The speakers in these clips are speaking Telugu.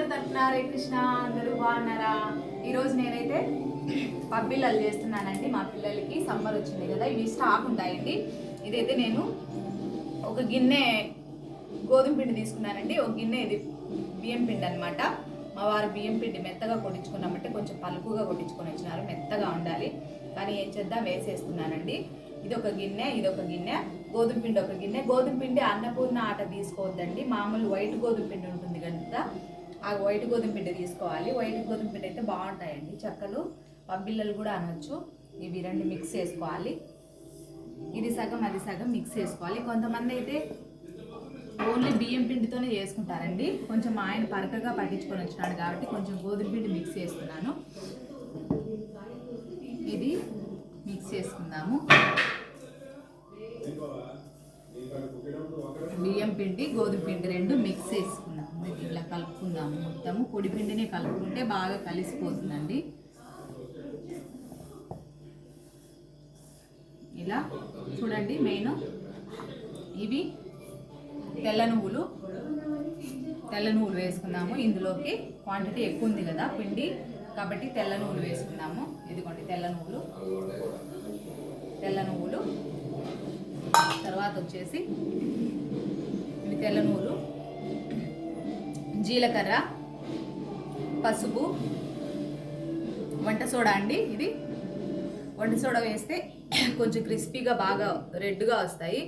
అందరు తరఫున రే కృష్ణ అందరూ బాగున్నారా? ఈరోజు నేనైతే పబ్బిళ్ళలు చేస్తున్నానండి మా పిల్లలకి. సమ్మర్ వచ్చింది కదా ఇవి స్టాక్ ఉంటాయండి. ఇదైతే నేను ఒక గిన్నె గోధుమ పిండి తీసుకున్నానండి. ఒక గిన్నె ఇది బియ్యం పిండి అనమాట మా వారు బియ్యం పిండి మెత్తగా కొట్టించుకున్నామంటే కొంచెం పలుకుగా కొట్టించుకొని వచ్చినారు. మెత్తగా ఉండాలి. కానీ ఏం చేద్దాం? వేసేస్తున్నానండి. ఇది ఒక గిన్నె ఇది ఒక గిన్నె. గోధుమ పిండి ఒక గిన్నె. గోధుమ పిండి అన్నపూర్ణ ఆట తీసుకోవద్దండి. మామూలు వైట్ గోధుమ పిండి ఉంటుంది కదా. ఆ వైట్ గోధుమ పిండి తీసుకోవాలి. వైట్ గోధుమ పిండి అయితే బాగుంటాయండి. చెక్కలు పబ్బిళ్ళలు కూడా అనొచ్చు. ఇవి రెండు మిక్స్ చేసుకోవాలి. ఇది సగం అది సగం మిక్స్ చేసుకోవాలి. కొంతమంది అయితే ఓన్లీ బియ్యం పిండితోనే చేసుకుంటారండి. కొంచెం ఆయన పరకగా పట్టించుకొని వచ్చినాడు కాబట్టి కొంచెం గోధుమ పిండి మిక్స్ చేస్తున్నాను. ఇది మిక్స్ చేసుకుందాము. పిండి గోధుమ పిండి రెండు మిక్స్ చేసుకుందాము ఇలా కలుపుకుందాము మొత్తము. పొడి పిండిని కలుపుకుంటే బాగా కలిసిపోతుందండి. ఇలా చూడండి మెయిన్ ఇవి తెల్ల నువ్వులు. తెల్ల నువ్వులు వేసుకుందాము ఇందులోకి క్వాంటిటీ ఎక్కువ ఉంది కదా పిండి. కాబట్టి తెల్ల నువ్వులు వేసుకుందాము ఇదిగోండి తెల్ల నువ్వులు. తెల్ల నువ్వులు. తర్వాత వచ్చేసి తెల్ల జీలకర్ర పసుపు వంట సోడా అండి ఇది. వంట సోడా వేస్తే కొంచెం క్రిస్పీగా బాగా రెడ్గా వస్తాయి.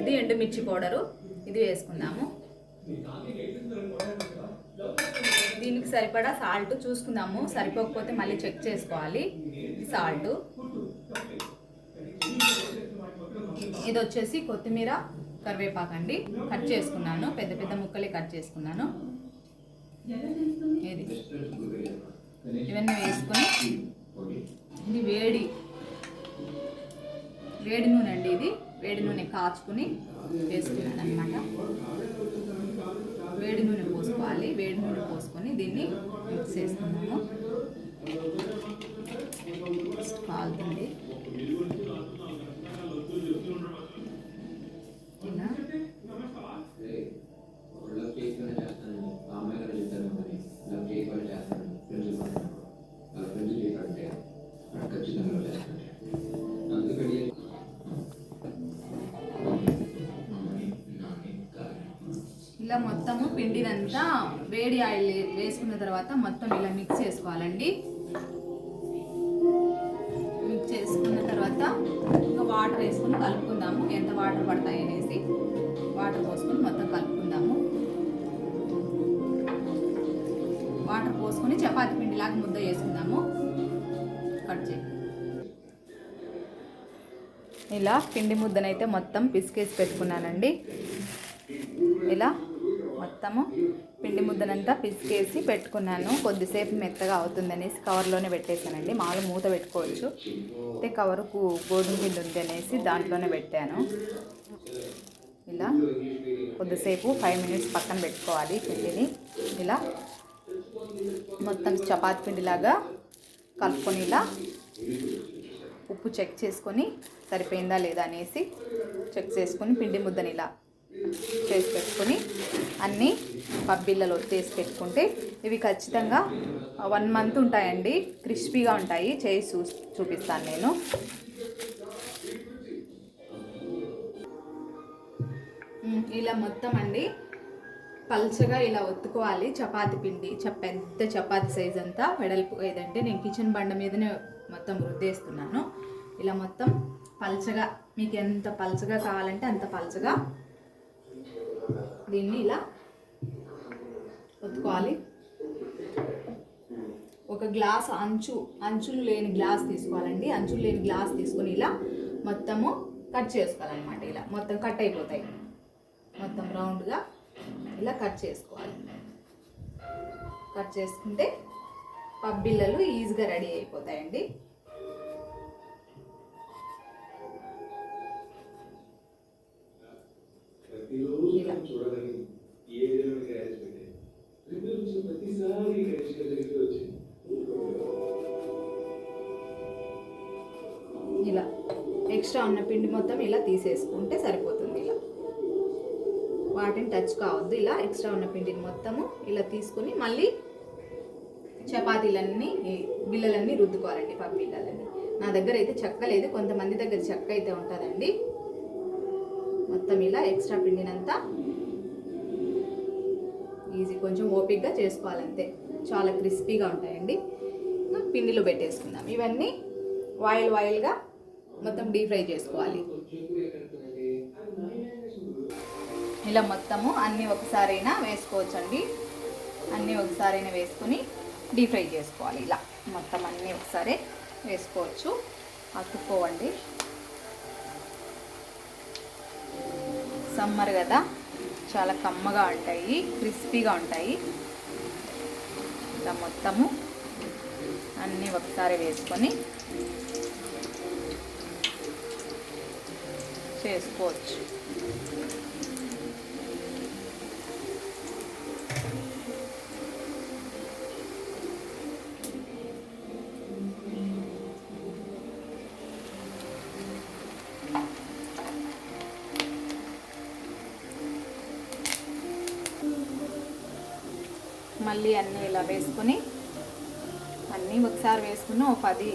ఇది ఎండుమిర్చి పౌడరు. ఇది వేసుకుందాము. దీనికి సరిపడా సాల్ట్ చూసుకుందాము. సరిపోకపోతే మళ్ళీ చెక్ చేసుకోవాలి. సాల్ట్. ఇది వచ్చేసి కొత్తిమీర కరివేపాకు అండి కట్ చేసుకున్నాను. పెద్ద పెద్ద ముక్కలే కట్ చేసుకున్నాను. ఇది ఇవన్నీ వేసుకొని ఇది వేడి. వేడి నూనె అండి ఇది. వేడి నూనె కాచుకుని వేసుకున్నాను అనమాట వేడి నూనె పోసుకోవాలి. వేడి నూనె పోసుకొని దీన్ని మిక్స్ చేసుకున్నాము కాలుతుంది. పిండినంతా వేడి ఆయిల్ వేసుకున్న తర్వాత మొత్తం ఇలా మిక్స్ చేసుకోవాలండి. మిక్స్ చేసుకున్న తర్వాత ఇంకా వాటర్ వేసుకొని కలుపుకుందాము. ఎంత వాటర్ పడతాయి అనేసి వాటర్ పోసుకొని మొత్తం కలుపుకుందాము. వాటర్ పోసుకొని చపాతి పిండిలాగా ముద్ద వేసుకుందాము. కట్ చేయి. ఇలా పిండి ముద్దనైతే మొత్తం పిసికేసి పెట్టుకున్నానండి. ఇలా మొత్తము పిండి ముద్దనంతా పిసికేసి పెట్టుకున్నాను. కొద్దిసేపు మెత్తగా అవుతుందనేసి కవర్లోనే పెట్టేశానండి. మామూలు మూత పెట్టుకోవచ్చు. అయితే కవరుకు గోధుమ పిండి ఉంది అనేసి దాంట్లోనే పెట్టాను. ఇలా కొద్దిసేపు ఫైవ్ మినిట్స్ పక్కన పెట్టుకోవాలి పిండిని. ఇలా మొత్తం చపాతి పిండిలాగా కలుపుకొని ఇలా ఉప్పు చెక్ చేసుకొని సరిపోయిందా లేదా అనేసి చెక్ చేసుకొని పిండి ముద్దని ఇలా చేసి పెట్టుకొని అన్నీ పబ్బిళ్ళలో చేసి పెట్టుకుంటే ఇవి ఖచ్చితంగా వన్ మంత్ ఉంటాయండి. క్రిస్పీగా ఉంటాయి. చేసి చూ చూపిస్తాను నేను. ఇలా మొత్తం అండి. పల్చగా ఇలా ఒత్తుకోవాలి. చపాతి పిండి పెద్ద చపాతి సైజ్ అంతా వెడల్పు ఏదంటే నేను కిచెన్ బండ మీదనే మొత్తం రుద్దేస్తున్నాను. ఇలా మొత్తం పల్చగా మీకు ఎంత పల్చగా కావాలంటే అంత పల్చగా దీన్ని ఇలా ఒత్తుకోవాలి. ఒక గ్లాస్ అంచు అంచులు లేని గ్లాస్ తీసుకోవాలండి. అంచులు లేని గ్లాస్ తీసుకొని ఇలా మొత్తము కట్ చేసుకోవాలన్నమాట ఇలా. మొత్తం కట్ అయిపోతాయి. మొత్తం రౌండ్గా ఇలా కట్ చేసుకోవాలి. కట్ చేసుకుంటే పబ్బిళ్ళలు ఈజీగా రెడీ అయిపోతాయండి. ఇలా చూడాలని ఏ విధమైన గ్యారేజ్ పెట్టాను రివ్యూ నుంచి ప్రతిసారి గ్యారేజ్ దగ్గరికి వచ్చింది ఇలా ఎక్స్ట్రా ఉన్న పిండి మొత్తం ఇలా తీసేసుకుంటే సరిపోతుంది ఇలా. వాటిని టచ్ కావద్దు ఇలా ఎక్స్ట్రా ఉన్న పిండిని మొత్తము ఇలా తీసుకుని మళ్ళీ చపాతీలన్నీ బిళ్ళలన్నీ రుద్దుకోవాలండి పప్పు బిళ్ళలన్నీ. నా దగ్గర అయితే చెక్క లేదు కొంతమంది దగ్గర చెక్క అయితే ఉంటుందండి. మొత్తం ఇలా ఎక్స్ట్రా పిండినంతా ఈజీ కొంచెం ఓపిక్గా చేసుకోవాలంతే. చాలా క్రిస్పీగా ఉంటాయండి. పిండిలో పెట్టేసుకుందాం. ఇవన్నీ వాయిల్ వాయిల్గా మొత్తం డీప్ ఫ్రై చేసుకోవాలి. ఇలా మొత్తము అన్నీ ఒకసారైనా వేసుకోవచ్చండి. అన్నీ ఒకసారైనా వేసుకుని డీప్ ఫ్రై చేసుకోవాలి. ఇలా మొత్తం అన్నీ ఒకసారి వేసుకోవచ్చు. అతుక్కోవండి సమ్మర్ కదా చాలా కమ్మగా ఉంటాయి క్రిస్పీగా ఉంటాయి. ఇలా మొత్తము అన్నీ ఒకసారి వేసుకొని చేసుకోవచ్చు. మళ్ళీ అన్నీ ఇలా వేసుకొని అన్నీ ఒకసారి వేసుకున్న ఒక పది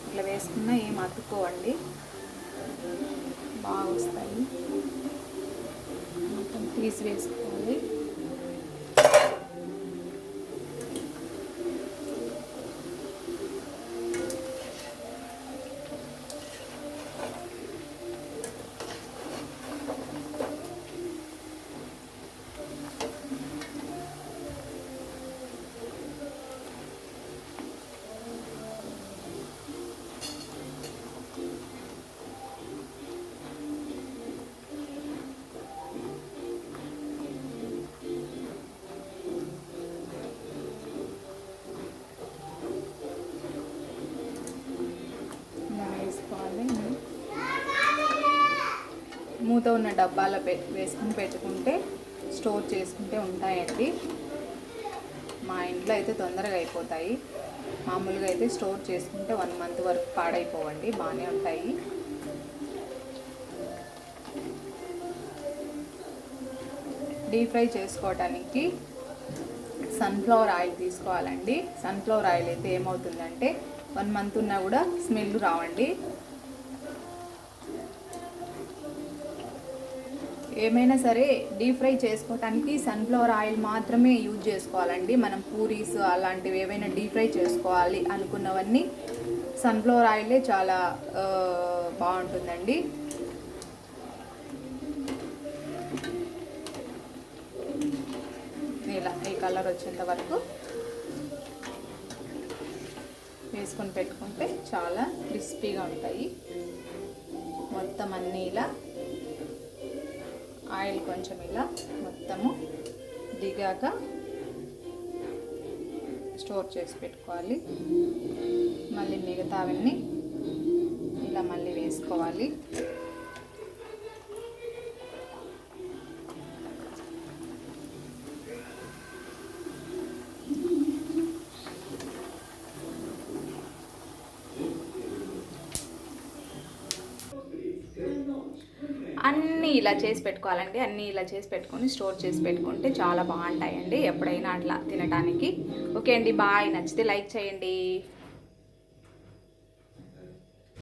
ఇట్లా వేసుకున్న ఏం అతుక్కోవండి. బాగా వస్తాయి. మొత్తం తీసి వేసుకోవాలి. మూత ఉన్న డబ్బాలో పె వేసుకుని పెట్టుకుంటే స్టోర్ చేసుకుంటే ఉంటాయండి. మా ఇంట్లో అయితే తొందరగా అయిపోతాయి. మామూలుగా అయితే స్టోర్ చేసుకుంటే వన్ మంత్ వరకు పాడైపోవండి బాగానే ఉంటాయి. డీప్ ఫ్రై చేసుకోవటానికి సన్ఫ్లవర్ ఆయిల్ తీసుకోవాలండి. సన్ఫ్లవర్ ఆయిల్ అయితే ఏమవుతుందంటే వన్ మంత్ ఉన్నా కూడా స్మెల్ రావండి. ఏమైనా సరే డీప్ ఫ్రై చేసుకోవటానికి సన్ఫ్లవర్ ఆయిల్ మాత్రమే యూజ్ చేసుకోవాలండి. మనం పూరీస్ అలాంటివి ఏవైనా డీప్ ఫ్రై చేసుకోవాలి అనుకున్నవన్నీ సన్ఫ్లవర్ ఆయిలే చాలా బాగుంటుందండి. ఇలా ఈ కలర్ వచ్చేంత వరకు వేసుకొని పెట్టుకుంటే చాలా క్రిస్పీగా ఉంటాయి. మొత్తం అన్నీ ఇలా ఆయిల్ కొంచెం ఇలా మొత్తము దిగాక స్టోర్ చేసి పెట్టుకోవాలి. మళ్ళీ మిగతావన్నీ ఇలా మళ్ళీ వేసుకోవాలి. అన్నీ ఇలా చేసి పెట్టుకోవాలండి. అన్నీ ఇలా చేసి పెట్టుకొని స్టోర్ చేసి పెట్టుకుంటే చాలా బాగుంటాయండి ఎప్పుడైనా అట్లా తినడానికి ఓకే అండి బాయ్. నచ్చితే లైక్ చేయండి.